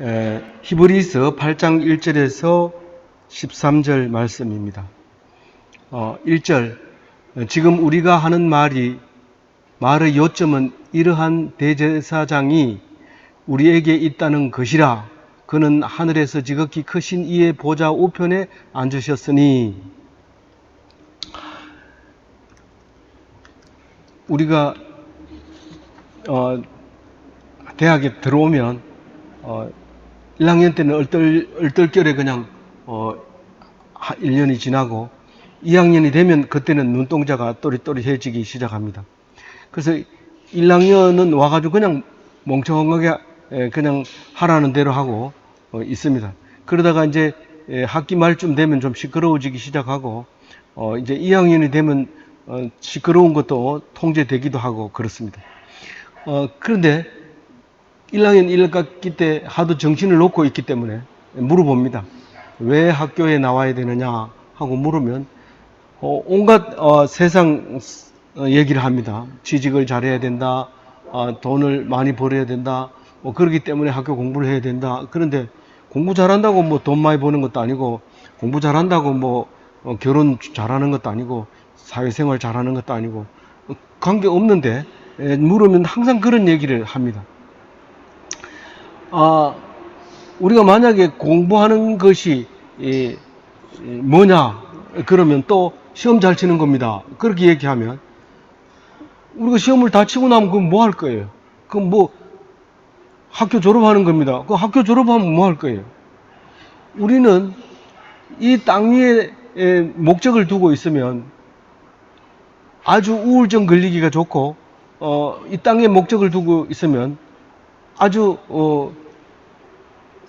에, 히브리서 8장 1절에서 13절 말씀입니다. 어, 1절 지금 우리가 하는 말이 말의 요점은 이러한 대제사장이 우리에게 있다는 것이라 그는 하늘에서 지극히 크신 이의 보좌 우편에 앉으셨으니 우리가 어, 대학에 들어오면 어, 1학년 때는 얼떨, 얼떨결에 그냥 어, 1년이 지나고 2학년이 되면 그때는 눈동자가 또릿또릿해지기 시작합니다. 그래서 1학년은 와가지고 그냥 멍청하게 에, 그냥 하라는 대로 하고 어, 있습니다. 그러다가 이제 에, 학기 말쯤 되면 좀 시끄러워지기 시작하고 어, 이제 2학년이 되면 어, 시끄러운 것도 통제되기도 하고 그렇습니다. 어, 그런데 1학년 1학기 때 하도 정신을 놓고 있기 때문에 물어봅니다. 왜 학교에 나와야 되느냐 하고 물으면 어, 온갖 어, 세상 어, 얘기를 합니다. 취직을 잘해야 된다. 어, 돈을 많이 벌어야 된다. 뭐 그렇기 때문에 학교 공부를 해야 된다. 그런데 공부 잘한다고 뭐 돈 많이 버는 것도 아니고 공부 잘한다고 뭐 어, 결혼 잘하는 것도 아니고 사회생활 잘하는 것도 아니고 어, 관계 없는데 에, 물으면 항상 그런 얘기를 합니다. 아, 우리가 만약에 공부하는 것이 이, 이 뭐냐 그러면 또 시험 잘 치는 겁니다. 그렇게 얘기하면 우리가 시험을 다 치고 나면 그럼 뭐 할 거예요? 그럼 뭐 학교 졸업하는 겁니다. 그 학교 졸업하면 뭐 할 거예요? 우리는 이 땅 위에 에, 목적을 두고 있으면 아주 우울증 걸리기가 좋고 어, 이 땅에 목적을 두고 있으면 아주 어,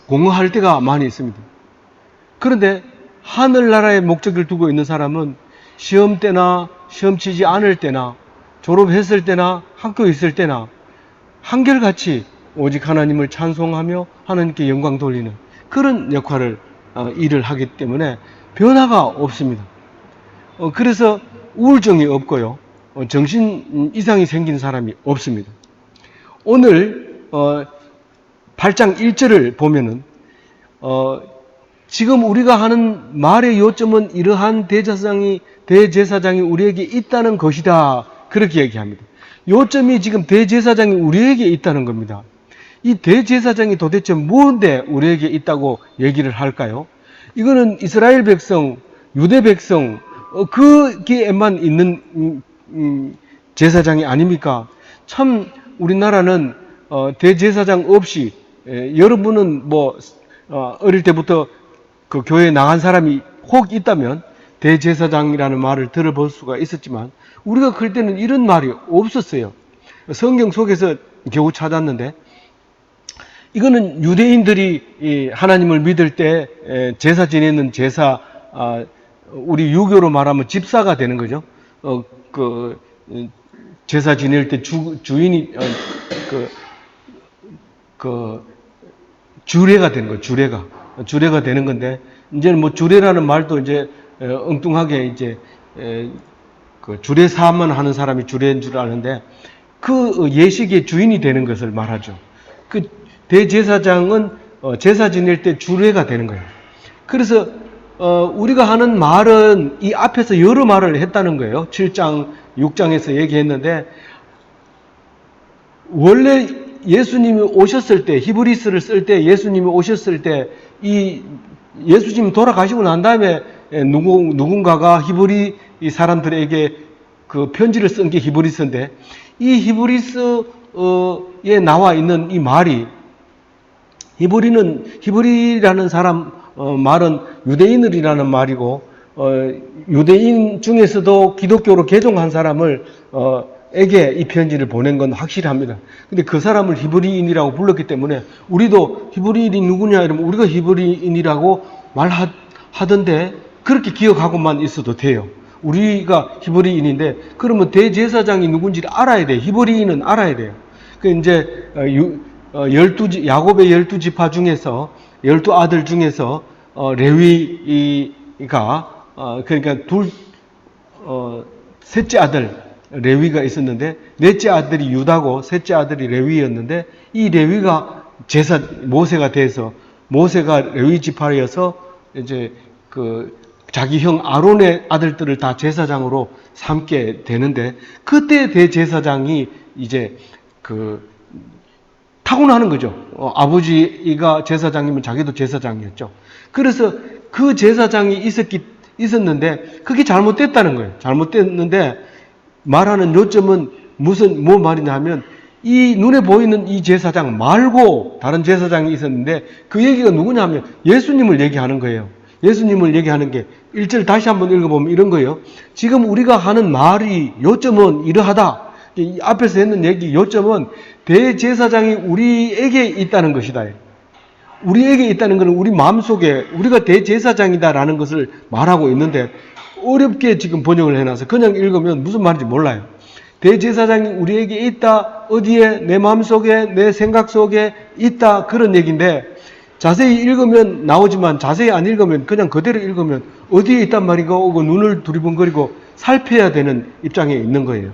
공허할 때가 많이 있습니다. 그런데 하늘나라에 목적을 두고 있는 사람은 시험 때나 시험 치지 않을 때나 졸업했을 때나 학교에 있을 때나 한결같이 오직 하나님을 찬송하며 하나님께 영광 돌리는 그런 역할을 어, 일을 하기 때문에 변화가 없습니다. 어, 그래서 우울증이 없고요. 어, 정신 이상이 생긴 사람이 없습니다. 오늘 어, 8장 1절을 보면은 어, 지금 우리가 하는 말의 요점은 이러한 대제사장이 대제사장이 우리에게 있다는 것이다. 그렇게 얘기합니다. 요점이 지금 대제사장이 우리에게 있다는 겁니다. 이 대제사장이 도대체 뭔데 우리에게 있다고 얘기를 할까요? 이거는 이스라엘 백성, 유대 백성, 어, 그게에만 있는 음, 음, 제사장이 아닙니까? 참 우리나라는 어, 대제사장 없이 에, 여러분은 뭐 어, 어릴 때부터 그 교회에 나간 사람이 혹 있다면 대제사장이라는 말을 들어볼 수가 있었지만 우리가 그럴 때는 이런 말이 없었어요. 성경 속에서 겨우 찾았는데 이거는 유대인들이 하나님을 믿을 때 제사 지내는 제사 아, 우리 유교로 말하면 집사가 되는 거죠. 어, 그 제사 지낼 때 주, 주인이 어, 그, 그 주례가 되는 거예요. 주례가 주례가 되는 건데 이제는 뭐 주례라는 말도 이제 엉뚱하게 이제 그 주례 사만 하는 사람이 주례인 줄 아는데 그 예식의 주인이 되는 것을 말하죠. 그 대제사장은 어, 제사 지낼 때 주례가 되는 거예요. 그래서 어, 우리가 하는 말은 이 앞에서 여러 말을 했다는 거예요. 7장, 6장에서 얘기했는데 원래 예수님이 오셨을 때 히브리스를 쓸 때 예수님이 오셨을 때 이 예수님 돌아가시고 난 다음에 누구 누군가가 히브리 사람들에게 그 편지를 쓴 게 히브리스인데 이 히브리스에 나와 있는 이 말이 히브리는 히브리라는 사람 어, 말은 유대인들이라는 말이고 어, 유대인 중에서도 기독교로 개종한 사람을 어, 에게 이 편지를 보낸 건 확실합니다. 근데 그 사람을 히브리인이라고 불렀기 때문에 우리도 히브리인이 누구냐 이러면 우리가 히브리인이라고 말하던데 그렇게 기억하고만 있어도 돼요. 우리가 히브리인인데 그러면 대제사장이 누군지를 알아야 돼. 히브리인은 알아야 돼요. 그 이제 열두 야곱의 열두 지파 중에서 열두 아들 중에서 어, 레위가 어, 그러니까 둘 어, 셋째 아들 레위가 있었는데 넷째 아들이 유다고 셋째 아들이 레위였는데 이 레위가 제사 모세가 돼서 모세가 레위 지파여서 이제 그 자기 형 아론의 아들들을 다 제사장으로 삼게 되는데 그때 대제사장이 이제 그 타고나는 거죠. 어, 아버지가 제사장이면 자기도 제사장이었죠. 그래서 그 제사장이 있었기 있었는데 그게 잘못됐다는 거예요. 잘못됐는데 말하는 요점은 무슨 뭐 말이냐 하면 이 눈에 보이는 이 제사장 말고 다른 제사장이 있었는데 그 얘기가 누구냐 하면 예수님을 얘기하는 거예요. 예수님을 얘기하는 게 1절 다시 한번 읽어보면 이런 거예요. 지금 우리가 하는 말이 요점은 이러하다. 이 앞에서 했는 얘기 요점은 대제사장이 우리에게 있다는 것이다. 우리에게 있다는 것은 우리 마음속에 우리가 대제사장이다라는 것을 말하고 있는데 어렵게 지금 번역을 해놔서 그냥 읽으면 무슨 말인지 몰라요. 대제사장이 우리에게 있다. 어디에? 내 마음속에, 내 생각 속에 있다. 그런 얘기인데 자세히 읽으면 나오지만 자세히 안 읽으면 그냥 그대로 읽으면 어디에 있단 말인가 오고 눈을 두리번거리고 살펴야 되는 입장에 있는 거예요.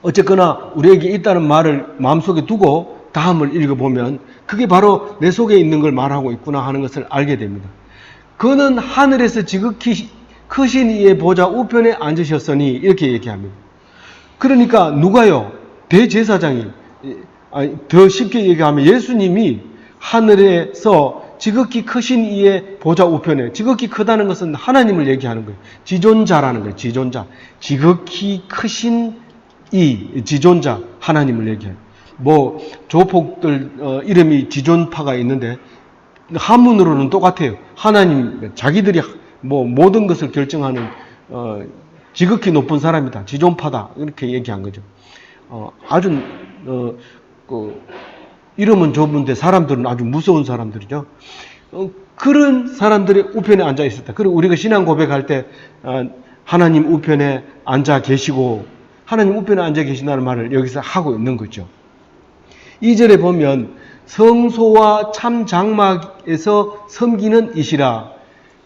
어쨌거나 우리에게 있다는 말을 마음속에 두고 다음을 읽어보면 그게 바로 내 속에 있는 걸 말하고 있구나 하는 것을 알게 됩니다. 그는 하늘에서 지극히 크신 이의 보좌 우편에 앉으셨으니 이렇게 얘기합니다. 그러니까 누가요? 대제사장이 더 쉽게 얘기하면 예수님이 하늘에서 지극히 크신 이의 보좌 우편에 지극히 크다는 것은 하나님을 얘기하는 거예요. 지존자라는 거예요. 지존자. 지극히 크신 이 지존자 하나님을 얘기해요. 뭐 조폭들 어, 이름이 지존파가 있는데 한문으로는 똑같아요. 하나님 자기들이 뭐 모든 것을 결정하는 어, 지극히 높은 사람이다. 지존파다. 이렇게 얘기한 거죠. 어, 아주 어, 그 이름은 좁은데 사람들은 아주 무서운 사람들이죠. 어, 그런 사람들이 우편에 앉아 있었다. 그리고 우리가 신앙 고백할 때 어, 하나님 우편에 앉아 계시고 하나님 우편에 앉아 계신다는 말을 여기서 하고 있는 거죠. 2절에 보면 성소와 참 장막에서 섬기는 이시라.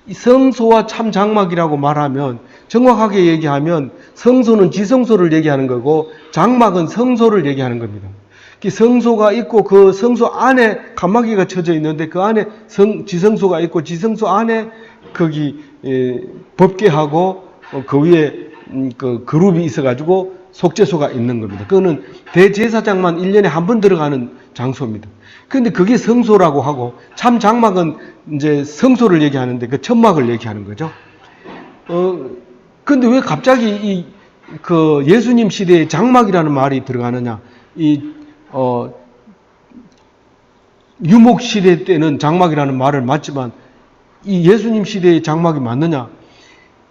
이 성소와 참 장막이라고 말하면 정확하게 얘기하면 성소는 지성소를 얘기하는 거고 장막은 성소를 얘기하는 겁니다. 그 성소가 있고 그 성소 안에 칸막이가 쳐져 있는데 그 안에 성, 지성소가 있고 지성소 안에 거기 예, 법계하고 어, 그 위에 음, 그 그룹이 있어가지고 속죄소가 있는 겁니다. 그거는 대제사장만 1년에 한 번 들어가는 장소입니다. 그런데 그게 성소라고 하고 참 장막은 이제 성소를 얘기하는데 그 천막을 얘기하는 거죠. 어, 근데 왜 갑자기 이, 그 예수님 시대에 장막이라는 말이 들어가느냐? 이, 어, 유목 시대 때는 장막이라는 말을 맞지만 이 예수님 시대의 장막이 맞느냐?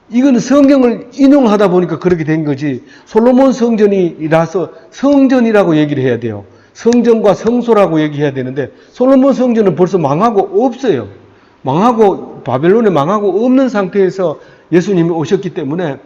이거는 성경을 인용하다 보니까 그렇게 된 거지. 솔로몬 성전이라서 성전이라고 얘기를 해야 돼요. 성전과 성소라고 얘기해야 되는데 솔로몬 성전은 벌써 망하고 없어요. 망하고 바벨론에 망하고 없는 상태에서 예수님이 오셨기 때문에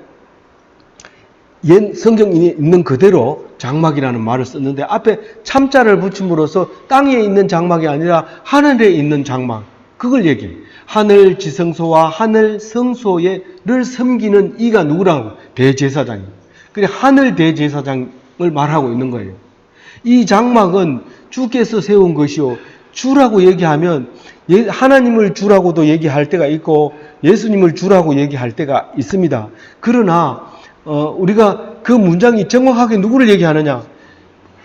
옛 성경이 있는 그대로 장막이라는 말을 썼는데 앞에 참자를 붙임으로써 땅에 있는 장막이 아니라 하늘에 있는 장막 그걸 얘기해. 하늘 지성소와 하늘 성소에를 섬기는 이가 누구라고? 대제사장이. 그래 하늘 대제사장을 말하고 있는 거예요. 이 장막은 주께서 세운 것이요. 주라고 얘기하면 예, 하나님을 주라고도 얘기할 때가 있고 예수님을 주라고 얘기할 때가 있습니다. 그러나 어, 우리가 그 문장이 정확하게 누구를 얘기하느냐?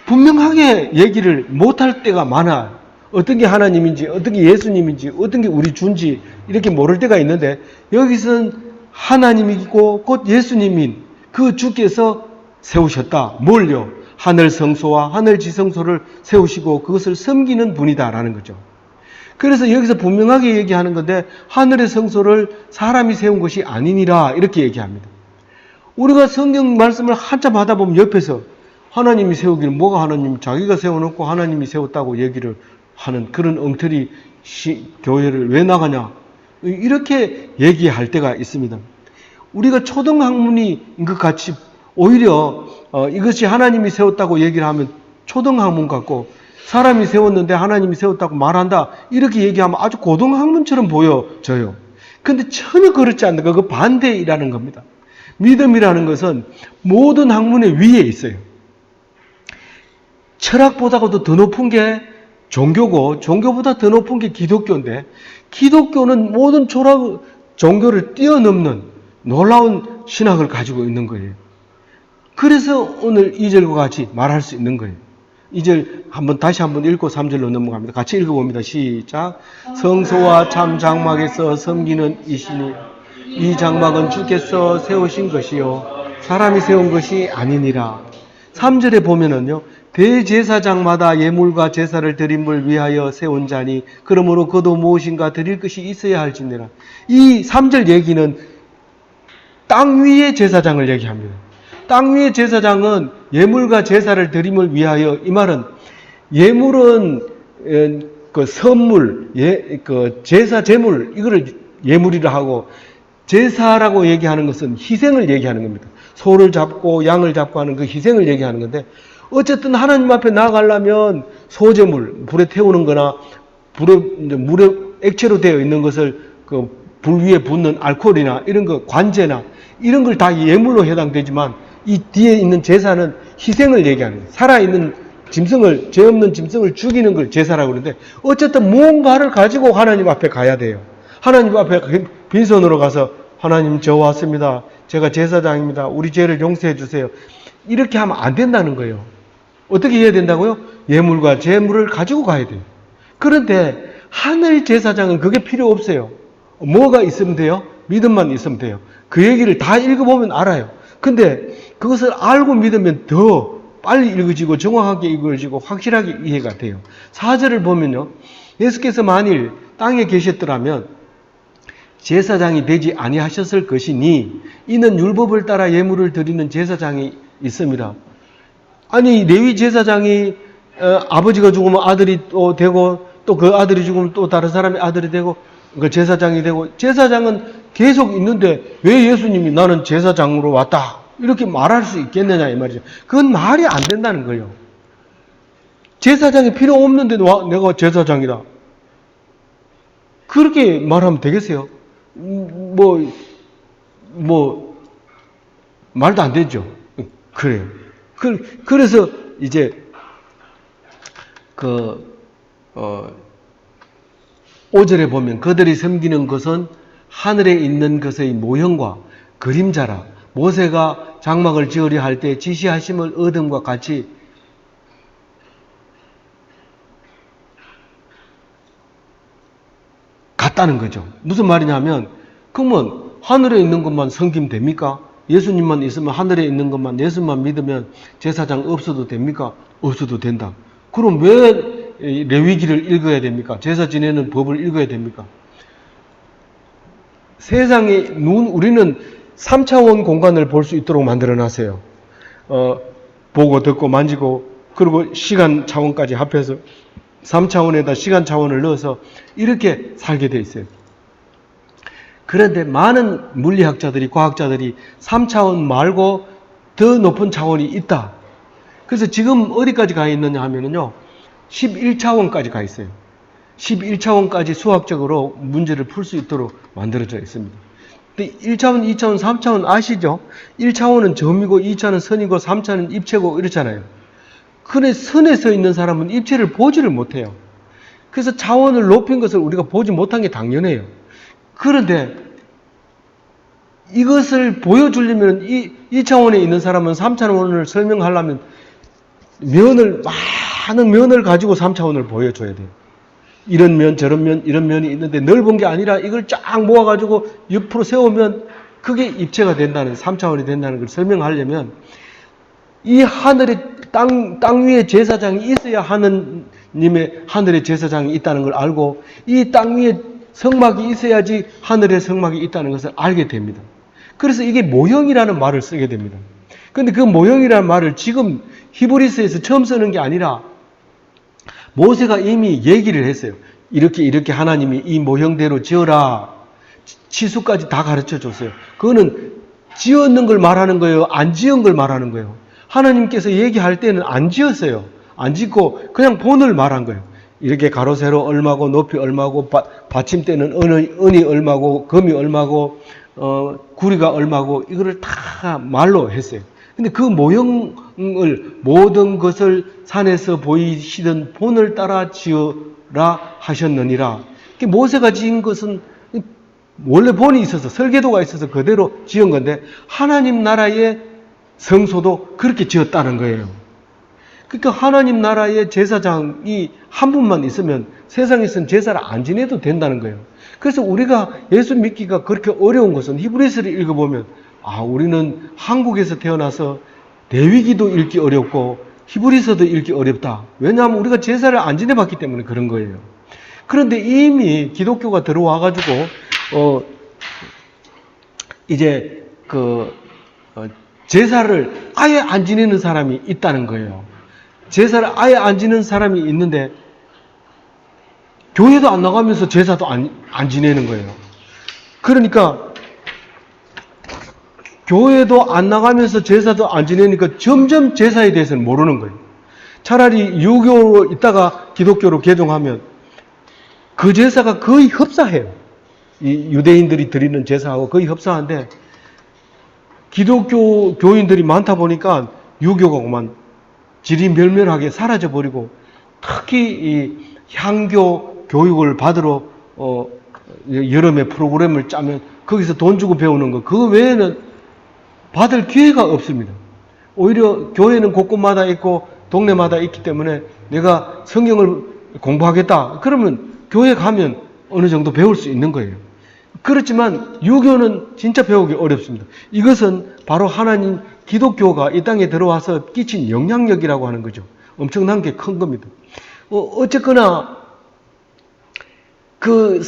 분명하게 얘기를 못할 때가 많아. 어떤 게 하나님인지, 어떤 게 예수님인지, 어떤 게 우리 준지 이렇게 모를 때가 있는데 여기서는 하나님이고 곧 예수님인 그 주께서 세우셨다. 뭘요? 하늘 성소와 하늘 지성소를 세우시고 그것을 섬기는 분이다라는 거죠. 그래서 여기서 분명하게 얘기하는 건데 하늘의 성소를 사람이 세운 것이 아니니라 이렇게 얘기합니다. 우리가 성경 말씀을 한참 하다 보면 옆에서 하나님이 세우기는 뭐가 하나님 자기가 세워놓고 하나님이 세웠다고 얘기를 하는 그런 엉터리 시, 교회를 왜 나가냐 이렇게 얘기할 때가 있습니다. 우리가 초등학문인 것 같이 오히려 어, 이것이 하나님이 세웠다고 얘기를 하면 초등학문 같고 사람이 세웠는데 하나님이 세웠다고 말한다 이렇게 얘기하면 아주 고등학문처럼 보여져요. 근데 전혀 그렇지 않는 거, 그 반대이라는 겁니다. 믿음이라는 것은 모든 학문의 위에 있어요. 철학보다도 더 높은 게 종교고 종교보다 더 높은 게 기독교인데 기독교는 모든 초락 종교를 뛰어넘는 놀라운 신학을 가지고 있는 거예요. 그래서 오늘 2절과 같이 말할 수 있는 거예요. 2절 한번 다시 한번 읽고 3절로 넘어갑니다. 같이 읽어봅니다. 시작. 성소와 참 장막에서 섬기는 이신이 이 장막은 주께서 세우신 것이요 사람이 세운 것이 아니니라. 3절에 보면은요. 대제사장마다 예물과 제사를 드림을 위하여 세운 자니 그러므로 그도 무엇인가 드릴 것이 있어야 할지니라. 이 3절 얘기는 땅 위의 제사장을 얘기합니다. 땅 위의 제사장은 예물과 제사를 드림을 위하여 이 말은 예물은 에, 그 선물, 예, 그 제사 제물 이거를 예물이라 하고 제사라고 얘기하는 것은 희생을 얘기하는 겁니다. 소를 잡고 양을 잡고 하는 그 희생을 얘기하는 건데 어쨌든 하나님 앞에 나아가려면 소제물 불에 태우는 거나 불에 물에 액체로 되어 있는 것을 그 불 위에 붓는 알코올이나 이런 거 관제나 이런 걸 다 예물로 해당되지만 이 뒤에 있는 제사는 희생을 얘기하는 거예요. 살아있는 짐승을 죄 없는 짐승을 죽이는 걸 제사라고 그러는데 어쨌든 무언가를 가지고 하나님 앞에 가야 돼요. 하나님 앞에 빈손으로 가서 하나님 저 왔습니다. 제가 제사장입니다. 우리 죄를 용서해 주세요. 이렇게 하면 안 된다는 거예요. 어떻게 해야 된다고요? 예물과 제물을 가지고 가야 돼요. 그런데 하늘 제사장은 그게 필요 없어요. 뭐가 있으면 돼요? 믿음만 있으면 돼요. 그 얘기를 다 읽어보면 알아요. 근데 그것을 알고 믿으면 더 빨리 읽어지고 정확하게 읽어지고 확실하게 이해가 돼요. 사절을 보면요. 예수께서 만일 땅에 계셨더라면 제사장이 되지 아니하셨을 것이니 이는 율법을 따라 예물을 드리는 제사장이 있습니다. 아니 레위 제사장이 어, 아버지가 죽으면 아들이 또 되고 또 그 아들이 죽으면 또 다른 사람의 아들이 되고 그 제사장이 되고 제사장은 계속 있는데 왜 예수님이 나는 제사장으로 왔다 이렇게 말할 수 있겠느냐 이 말이죠. 그건 말이 안 된다는 거예요. 제사장이 필요 없는데 와, 내가 제사장이다. 그렇게 말하면 되겠어요? 음, 뭐, 뭐, 말도 안 되죠. 그래요. 그, 그래서 이제, 그, 어, 5절에 보면 그들이 섬기는 것은 하늘에 있는 것의 모형과 그림자라 모세가 장막을 지으려 할 때 지시하심을 얻음과 같이 같다는 거죠. 무슨 말이냐면 그러면 하늘에 있는 것만 섬기면 됩니까? 예수님만 있으면 하늘에 있는 것만 예수만 믿으면 제사장 없어도 됩니까? 없어도 된다. 그럼 왜 레위기를 읽어야 됩니까? 제사 지내는 법을 읽어야 됩니까? 세상에 눈 우리는 3차원 공간을 볼 수 있도록 만들어 놨어요. 어, 보고 듣고 만지고 그리고 시간 차원까지 합해서 3차원에다 시간 차원을 넣어서 이렇게 살게 돼 있어요. 그런데 많은 물리학자들이 과학자들이 3차원 말고 더 높은 차원이 있다. 그래서 지금 어디까지 가 있느냐 하면은요. 11차원까지 가 있어요. 11차원까지 수학적으로 문제를 풀 수 있도록 만들어져 있습니다. 근데 1차원, 2차원, 3차원 아시죠? 1차원은 점이고 2차는 선이고 3차는 입체고 이렇잖아요. 근데 선에 서 있는 사람은 입체를 보지를 못해요. 그래서 차원을 높인 것을 우리가 보지 못한 게 당연해요. 그런데 이것을 보여주려면 이, 이 차원에 있는 사람은 3차원을 설명하려면 면을 많은 면을 가지고 3차원을 보여줘야 돼요. 이런 면 저런 면 이런 면이 있는데 넓은 게 아니라 이걸 쫙 모아가지고 옆으로 세우면 그게 입체가 된다는 3차원이 된다는 걸 설명하려면 이 하늘에 땅, 땅 위에 제사장이 있어야 하느님의 하늘에 제사장이 있다는 걸 알고 이 땅 위에 성막이 있어야지 하늘에 성막이 있다는 것을 알게 됩니다. 그래서 이게 모형이라는 말을 쓰게 됩니다. 근데 그 모형이라는 말을 지금 히브리스에서 처음 쓰는 게 아니라 모세가 이미 얘기를 했어요. 이렇게 이렇게 하나님이 이 모형대로 지어라. 치수까지 다 가르쳐 줬어요. 그거는 지었는 걸 말하는 거예요. 안 지은 걸 말하는 거예요. 하나님께서 얘기할 때는 안 지었어요. 안 짓고 그냥 본을 말한 거예요. 이렇게 가로 세로 얼마고 높이 얼마고 받침대는 은이, 은이 얼마고 금이 얼마고 어, 구리가 얼마고 이거를 다 말로 했어요. 근데 그 모형을 모든 것을 산에서 보이시던 본을 따라 지으라 하셨느니라. 모세가 지은 것은 원래 본이 있어서 설계도가 있어서 그대로 지은 건데 하나님 나라의 성소도 그렇게 지었다는 거예요. 그러니까 하나님 나라의 제사장이 한 분만 있으면 세상에서는 제사를 안 지내도 된다는 거예요. 그래서 우리가 예수 믿기가 그렇게 어려운 것은 히브리서를 읽어보면 아 우리는 한국에서 태어나서 대위기도 읽기 어렵고 히브리서도 읽기 어렵다. 왜냐하면 우리가 제사를 안 지내봤기 때문에 그런 거예요. 그런데 이미 기독교가 들어와 가지고 어 이제 그 어, 제사를 아예 안 지내는 사람이 있다는 거예요. 제사를 아예 안 지내는 사람이 있는데 교회도 안 나가면서 제사도 안, 안 지내는 거예요. 그러니까 교회도 안 나가면서 제사도 안 지내니까 점점 제사에 대해서는 모르는 거예요. 차라리 유교로 있다가 기독교로 개종하면 그 제사가 거의 흡사해요. 이 유대인들이 드리는 제사하고 거의 흡사한데 기독교 교인들이 많다 보니까 유교가 그만 지리멸멸하게 사라져 버리고 특히 이 향교 교육을 받으러 어 여름에 프로그램을 짜면 거기서 돈 주고 배우는 거 그거 외에는 받을 기회가 없습니다. 오히려 교회는 곳곳마다 있고 동네마다 있기 때문에 내가 성경을 공부하겠다. 그러면 교회 가면 어느 정도 배울 수 있는 거예요. 그렇지만 유교는 진짜 배우기 어렵습니다. 이것은 바로 하나님 기독교가 이 땅에 들어와서 끼친 영향력이라고 하는 거죠. 엄청난 게 큰 겁니다. 어, 어쨌거나 그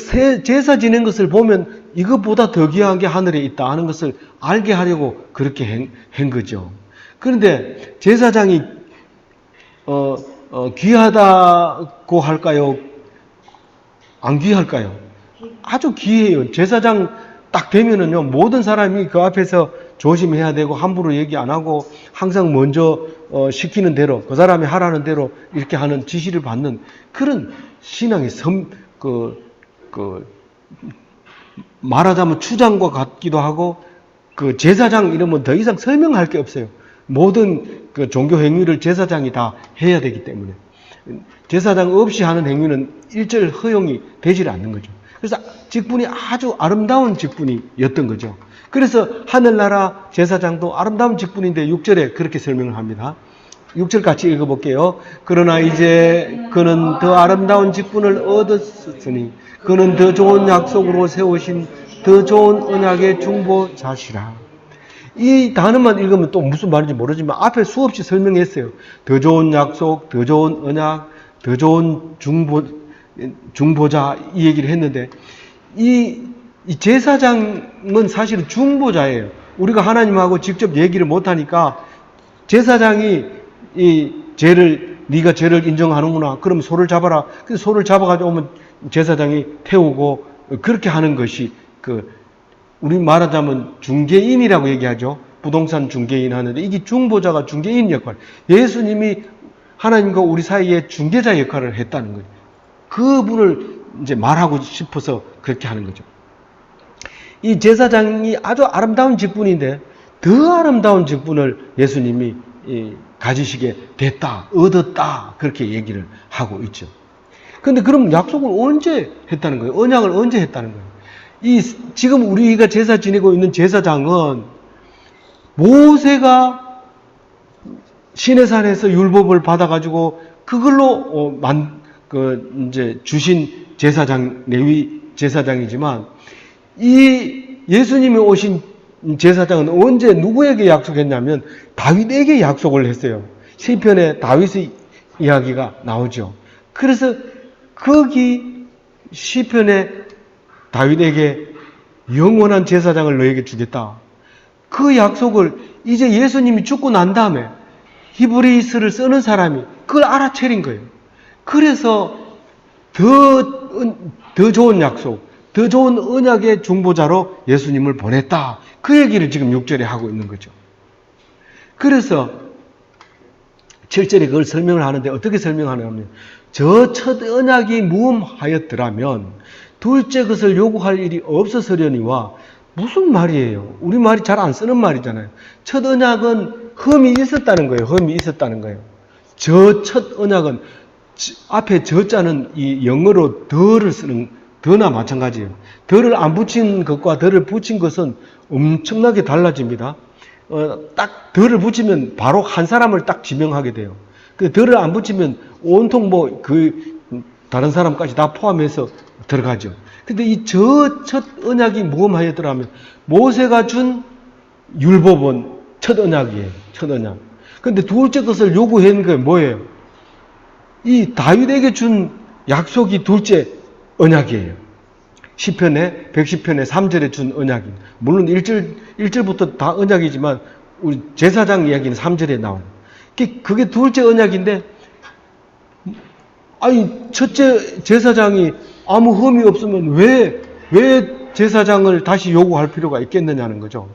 제사 지낸 것을 보면 이것보다 더 귀한 게 하늘에 있다 하는 것을 알게 하려고 그렇게 한, 한 거죠. 그런데 제사장이 어, 어, 귀하다고 할까요? 안 귀할까요? 아주 귀해요. 제사장 딱 되면은요, 모든 사람이 그 앞에서 조심해야 되고, 함부로 얘기 안 하고, 항상 먼저 어, 시키는 대로, 그 사람이 하라는 대로 이렇게 하는 지시를 받는 그런 신앙의 섬, 그, 그, 말하자면 추장과 같기도 하고, 그 제사장 이러면 더 이상 설명할 게 없어요. 모든 그 종교 행위를 제사장이 다 해야 되기 때문에. 제사장 없이 하는 행위는 일절 허용이 되질 않는 거죠. 그래서 직분이 아주 아름다운 직분이었던 거죠. 그래서 하늘나라 제사장도 아름다운 직분인데 6절에 그렇게 설명을 합니다. 6절 같이 읽어볼게요. 그러나 이제 그는 더 아름다운 직분을 얻었으니 그는 더 좋은 약속으로 세우신 더 좋은 언약의 중보자시라. 이 단어만 읽으면 또 무슨 말인지 모르지만 앞에 수없이 설명했어요. 더 좋은 약속, 더 좋은 언약, 더 좋은 중보, 중보자 이 얘기를 했는데 이, 이 제사장은 사실은 중보자예요. 우리가 하나님하고 직접 얘기를 못하니까 제사장이 이 죄를 네가 죄를 인정하는구나. 그럼 소를 잡아라. 그 소를 잡아가지고 오면 제사장이 태우고 그렇게 하는 것이 그 우리 말하자면 중개인이라고 얘기하죠. 부동산 중개인 하는데 이게 중보자가 중개인 역할. 예수님이 하나님과 우리 사이에 중개자 역할을 했다는 거예요. 그분을 이제 말하고 싶어서 그렇게 하는 거죠. 이 제사장이 아주 아름다운 직분인데 더 아름다운 직분을 예수님이 가지시게 됐다, 얻었다 그렇게 얘기를 하고 있죠. 근데 그럼 약속을 언제 했다는 거예요? 언약을 언제 했다는 거예요? 이 지금 우리가 제사 지내고 있는 제사장은 모세가 시내산에서 율법을 받아가지고 그걸로 어, 만, 그 이제 주신 제사장 레위 제사장이지만 이 예수님이 오신 제사장은 언제 누구에게 약속했냐면 다윗에게 약속을 했어요. 시편에 다윗의 이야기가 나오죠. 그래서 거기 시편에 다윗에게 영원한 제사장을 너에게 주겠다. 그 약속을 이제 예수님이 죽고 난 다음에 히브리스를 쓰는 사람이 그걸 알아채린 거예요. 그래서 더, 더 좋은 약속, 더 좋은 언약의 중보자로 예수님을 보냈다. 그 얘기를 지금 6절에 하고 있는 거죠. 그래서 7절에 그걸 설명을 하는데 어떻게 설명하냐면 저 첫 언약이 무음하였더라면 둘째 것을 요구할 일이 없어서려니와 무슨 말이에요? 우리 말이 잘 안 쓰는 말이잖아요. 첫 언약은 흠이 있었다는 거예요. 흠이 있었다는 거예요. 저 첫 언약은 지- 앞에 저자는 이 영어로 더를 쓰는 더나 마찬가지예요. 더를 안 붙인 것과 더를 붙인 것은 엄청나게 달라집니다. 어, 딱 더를 붙이면 바로 한 사람을 딱 지명하게 돼요. 그 더를 안 붙이면 온통 뭐 그 다른 사람까지 다 포함해서 들어가죠. 근데 이 저 첫 언약이 무엇하였더라면 모세가 준 율법은 첫 언약이에요. 첫 언약. 근데 둘째 것을 요구한 게 뭐예요? 이 다윗에게 준 약속이 둘째 언약이에요. 시편에 110편에 3절에 준 언약이. 물론 1절 1절부터 다 언약이지만 우리 제사장 이야기는 3절에 나와요. 그게- 그게 둘째 언약인데 아니 첫째 제사장이 아무 흠이 없으면 왜왜 제사장을 다시 요구할 필요가 있겠느냐는 거죠.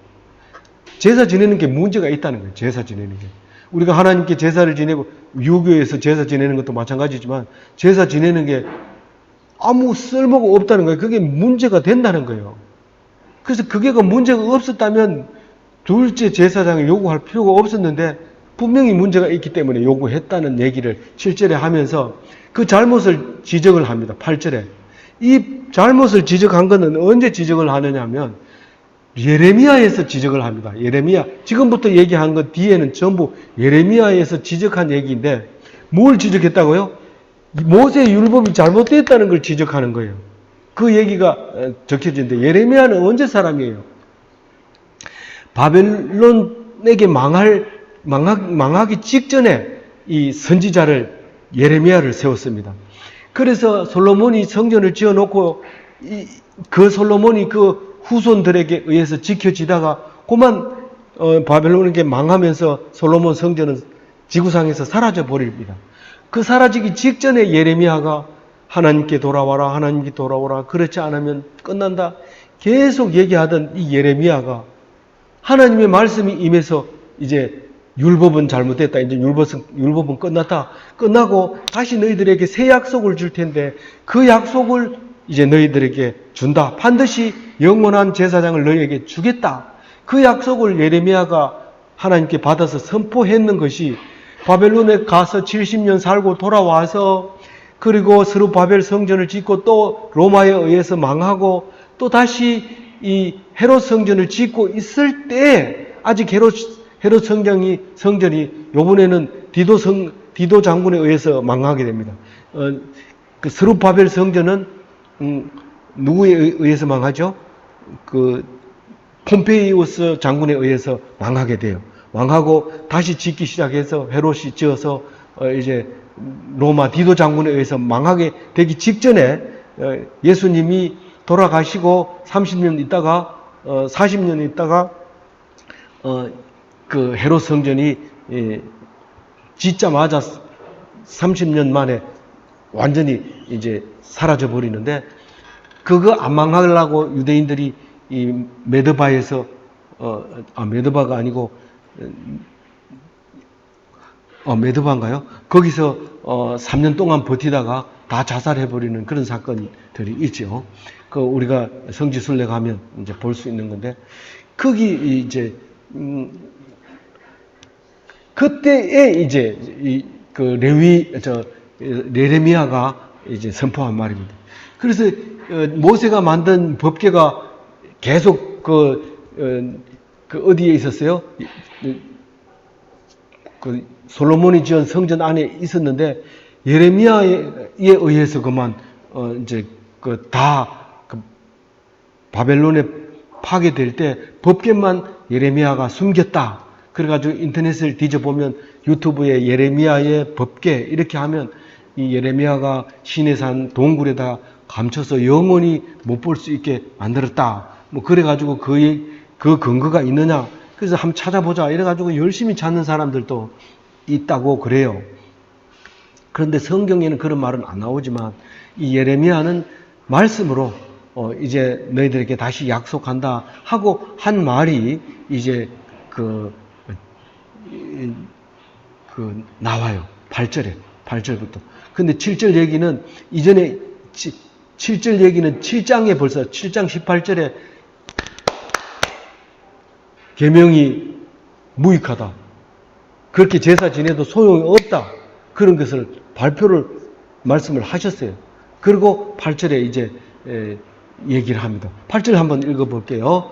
제사 지내는 게 문제가 있다는 거예요. 제사 지내는 게. 우리가 하나님께 제사를 지내고 유교에서 제사 지내는 것도 마찬가지지만 제사 지내는 게 아무 쓸모가 없다는 거예요. 그게 문제가 된다는 거예요. 그래서 그게 그 문제가 없었다면 둘째 제사장을 요구할 필요가 없었는데 분명히 문제가 있기 때문에 요구했다는 얘기를 7절에 하면서 그 잘못을 지적을 합니다. 8절에. 이 잘못을 지적한 것은 언제 지적을 하느냐 하면 예레미야에서 지적을 합니다. 예레미야. 지금부터 얘기한 것 뒤에는 전부 예레미야에서 지적한 얘기인데 뭘 지적했다고요? 모세의 율법이 잘못됐다는 걸 지적하는 거예요. 그 얘기가 어, 적혀진데 예레미야는 언제 사람이에요? 바벨론에게 망할 망하, 망하 기 직전에 이 선지자를 예레미야를 세웠습니다. 그래서 솔로몬이 성전을 지어놓고 이, 그 솔로몬이 그 후손들에게 의해서 지켜지다가 그만 어, 바벨론에게 망하면서 솔로몬 성전은 지구상에서 사라져 버립니다. 그 사라지기 직전에 예레미야가 하나님께 돌아와라, 하나님께 돌아오라. 그렇지 않으면 끝난다. 계속 얘기하던 이 예레미야가 하나님의 말씀이 임해서 이제 율법은 잘못됐다. 이제 율법은, 율법은 끝났다. 끝나고 다시 너희들에게 새 약속을 줄 텐데 그 약속을 이제 너희들에게 준다. 반드시 영원한 제사장을 너희에게 주겠다. 그 약속을 예레미야가 하나님께 받아서 선포했는 것이 바벨론에 가서 70년 살고 돌아와서 그리고 스루 바벨 성전을 짓고 또 로마에 의해서 망하고 또 다시 이 헤롯 성전을 짓고 있을 때 아직 헤롯 헤롯 성전이 성전이 요번에는 디도 성 디도 장군에 의해서 망하게 됩니다. 어, 그 스루 바벨 성전은 음, 누구에 의- 의해서 망하죠? 그 폼페이우스 장군에 의해서 망하게 돼요. 망하고 다시 짓기 시작해서 헤롯이 지어서 어, 이제 로마 디도 장군에 의해서 망하게 되기 직전에 어, 예수님이 돌아가시고 30년 있다가 어, 40년 있다가 어, 그 헤롯 성전이 예, 짓자마자 30년 만에 완전히 이제 사라져 버리는데 그거 안 망하려고 유대인들이 이 메드바에서 어, 아 메드바가 아니고 어, 메드바인가요? 거기서 어, 3년 동안 버티다가 다 자살해 버리는 그런 사건들이 있죠. 그 우리가 성지순례 가면 이제 볼 수 있는 건데 거기 이제 음, 그때에 이제 이 그 레위 저 레레미야가 이제 선포한 말입니다. 그래서 어, 모세가 만든 법계가 계속 그, 어, 그 어디에 있었어요? 이- 그 솔로몬이 지은 성전 안에 있었는데 예레미야에 의해서 그만 어 이제 그 다 그 바벨론에 파괴될 때 법계만 예레미야가 숨겼다. 그래가지고 인터넷을 뒤져보면 유튜브에 예레미야의 법계 이렇게 하면 이 예레미야가 시내산 동굴에다 감춰서 영원히 못 볼 수 있게 만들었다. 뭐 그래가지고 그, 그 근거가 있느냐. 그래서 한번 찾아보자. 이래가지고 열심히 찾는 사람들도 있다고 그래요. 그런데 성경에는 그런 말은 안 나오지만 이 예레미야는 말씀으로 어 이제 너희들에게 다시 약속한다 하고 한 말이 이제 그, 이- 그 나와요. 8절에 8절부터. 근데 7절 얘기는 이전에 7절 얘기는 7장에 벌써 7장 18절에 계명이 무익하다. 그렇게 제사 지내도 소용이 없다. 그런 것을 발표를 말씀을 하셨어요. 그리고 8절에 이제 에, 얘기를 합니다. 8절 한번 읽어 볼게요.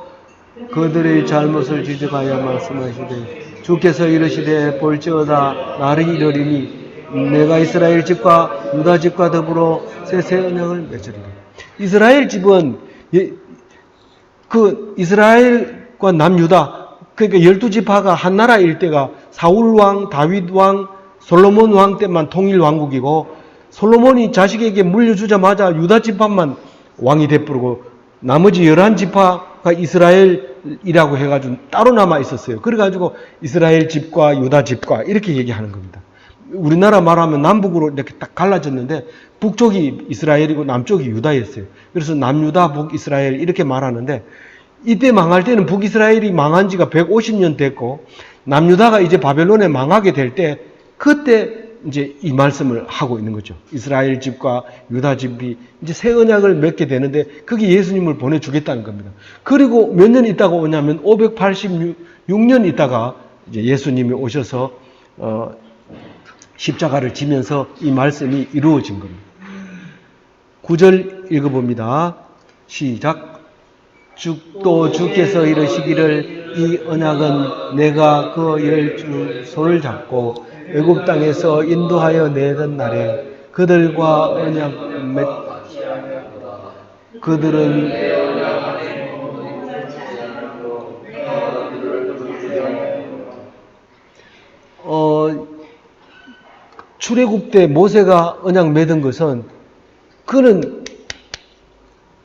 그들의 잘못을 지적하여 말씀하시되 주께서 이르시되 볼지어다 나를 이르리니 내가 이스라엘 집과 유다 집과 더불어 새새 언약을 맺으리라. 이스라엘 집은 예, 그 이스라엘과 남유다 그러니까 열두 지파가 한 나라일 때가 사울 왕, 다윗 왕, 솔로몬 왕 때만 통일 왕국이고 솔로몬이 자식에게 물려주자마자 유다 지파만 왕이 되부르고 나머지 열한 지파가 이스라엘이라고 해가지고 따로 남아 있었어요. 그래가지고 이스라엘 집과 유다 집과 이렇게 얘기하는 겁니다. 우리나라 말하면 남북으로 이렇게 딱 갈라졌는데 북쪽이 이스라엘이고 남쪽이 유다였어요. 그래서 남유다, 북이스라엘 이렇게 말하는데 이때 망할 때는 북이스라엘이 망한 지가 150년 됐고 남유다가 이제 바벨론에 망하게 될 때 그때 이제 이 말씀을 하고 있는 거죠. 이스라엘 집과 유다 집이 이제 새 언약을 맺게 되는데 그게 예수님을 보내주겠다는 겁니다. 그리고 몇 년 있다가 오냐면 586년 있다가 이제 예수님이 오셔서 어, 십자가를 지면서 이 말씀이 이루어진 겁니다. 9절 읽어봅니다. 시작. 주, 또 주께서 이르시기를 이 언약은 내가 그 열주 손을 잡고 외국 땅에서 인도하여 내던 날에 그들과 언약 맺 그들은 출애굽 때 모세가 언약 맺은 것은 그는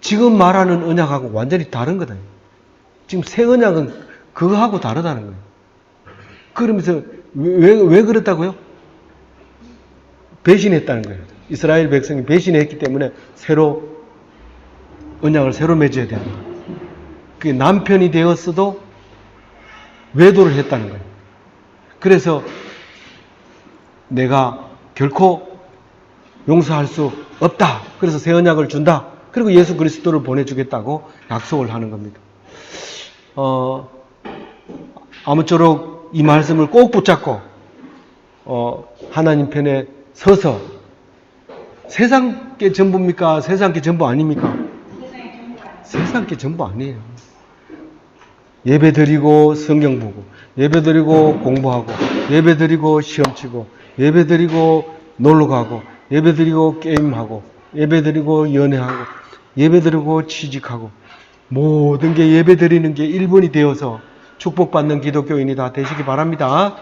지금 말하는 언약하고 완전히 다른 거다. 지금 새 언약은 그거하고 다르다는 거예요. 그러면서 왜, 왜 그렇다고요? 배신했다는 거예요. 이스라엘 백성이 배신했기 때문에 새로 언약을 새로 맺어야 되는 거예요. 그게 남편이 되었어도 외도를 했다는 거예요. 그래서 내가 결코 용서할 수 없다. 그래서 새 언약을 준다. 그리고 예수 그리스도를 보내주겠다고 약속을 하는 겁니다. 어, 아무쪼록 이 말씀을 꼭 붙잡고 어, 하나님 편에 서서 세상 게 전부입니까? 세상 게 전부 아닙니까? 세상 게 전부 아니에요. 예배 드리고 성경 보고 예배 드리고 공부하고 예배 드리고 시험 치고 예배 드리고 놀러 가고 예배 드리고 게임하고 예배 드리고 연애하고 예배 드리고 취직하고 모든 게 예배 드리는 게 1분이 되어서 축복받는 기독교인이 다 되시기 바랍니다.